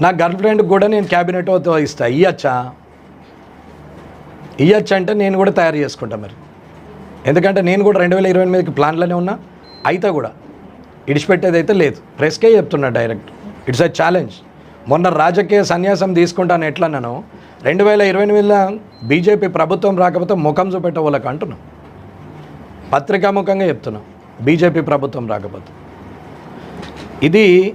నా గర్ల్ ఫ్రెండ్కి కూడా నేను క్యాబినెట్ ఇస్తా. ఇయ్యచ్చా? ఇయ్యచ్చా అంటే నేను కూడా తయారు చేసుకుంటా మరి. ఎందుకంటే నేను కూడా రెండు వేల ఇరవై ఎనిమిదికి ప్లాన్లోనే ఉన్నా. అయితే కూడా. ఇడిచిపెట్టేది అయితే లేదు. ప్రెస్కే చెప్తున్నా డైరెక్ట్. It's a challenge. మొన్న రాజకీయ సన్యాసం తీసుకుంటాను ఎట్లా నేను రెండు వేల ఇరవై ఎనిమిదిలో బీజేపీ ప్రభుత్వం రాకపోతే ముఖం చూపెట్టవాళ్ళకి అంటున్నాం. పత్రికాముఖంగా చెప్తున్నాం. బీజేపీ ప్రభుత్వం రాకపోతే. ఇది